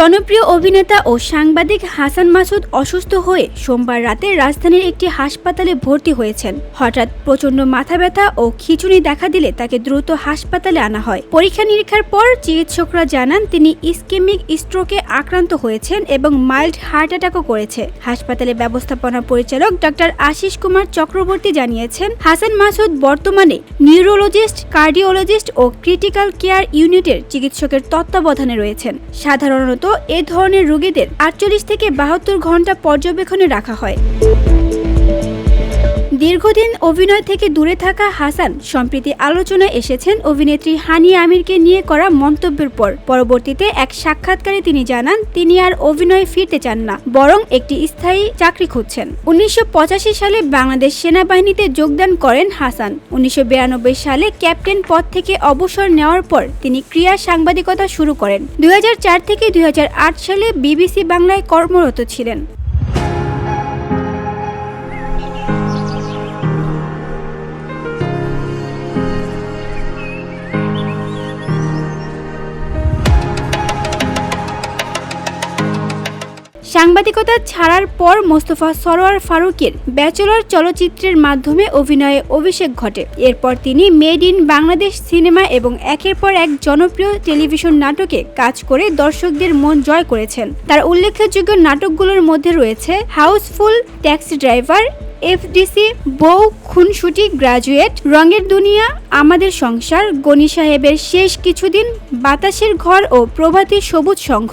জনপ্রিয় অভিনেতা ও সাংবাদিক হাসান মাসুদ অসুস্থ হয়ে সোমবার রাতে রাজধানীর একটি হাসপাতালে ভর্তি হয়েছেন। হঠাৎ প্রচণ্ড মাথা ব্যথা ও খিঁচুনি দেখা দিলে তাকে দ্রুত হাসপাতালে আনা হয়। পরীক্ষা নিরীক্ষার পর চিকিৎসকরা জানান, তিনি ইসকেমিক স্ট্রোকে আক্রান্ত হয়েছেন এবং মাইল্ড হার্ট অ্যাটাকও করেছে। হাসপাতালে ব্যবস্থাপনা পরিচালক ডক্টর আশিস কুমার চক্রবর্তী জানিয়েছেন, হাসান মাসুদ বর্তমানে নিউরোলজিস্ট, কার্ডিওলজিস্ট ও ক্রিটিক্যাল কেয়ার ইউনিটের চিকিৎসকের তত্ত্বাবধানে রয়েছেন। সাধারণত এ ধরনের রোগীদের আটচল্লিশ থেকে বাহাত্তর ঘণ্টা পর্যবেক্ষণে রাখা হয়। দীর্ঘদিন অভিনয় থেকে দূরে থাকা হাসান, সম্প্রতি আলোচনায় এসেছেন অভিনেত্রী হানি আমিরকে নিয়ে করা মন্তব্যের পর। পরবর্তীতে এক সাক্ষাৎকারে তিনি জানান, তিনি আর অভিনয়ে ফিরতে চান না, বরং একটি স্থায়ী চাকরি খুঁজছেন। উনিশশো পঁচাশি সালে বাংলাদেশ সেনাবাহিনীতে যোগদান করেন হাসান। উনিশশো বিরানব্বই সালে ক্যাপ্টেন পদ থেকে অবসর নেওয়ার পর তিনি ক্রীড়া সাংবাদিকতা শুরু করেন। দুই হাজার চার থেকে দুই হাজার আট সালে বিবিসি বাংলায় কর্মরত ছিলেন। সাংবাদিকতা ছাড়ার পর মোস্তফা সরোয়ার ফারুকের ব্যাচেলর চলচ্চিত্রের মাধ্যমে অভিনয়ে অভিষেক ঘটে। এরপর তিনি মেড ইন বাংলাদেশ সিনেমা এবং একের পর এক জনপ্রিয় টেলিভিশন নাটকে কাজ করে দর্শকদের মন জয় করেছেন। তার উল্লেখযোগ্য নাটকগুলোর মধ্যে রয়েছে হাউসফুল, ট্যাক্সি ড্রাইভার, এফডিসি, বউ, খুনসুটি, গ্রাজুয়েট, রঙের দুনিয়া, আমাদের সংসার গনি সাহেবের শেষ কিছুদিন, বাতাসের ঘর ও Prabhati Sabuj Sangha.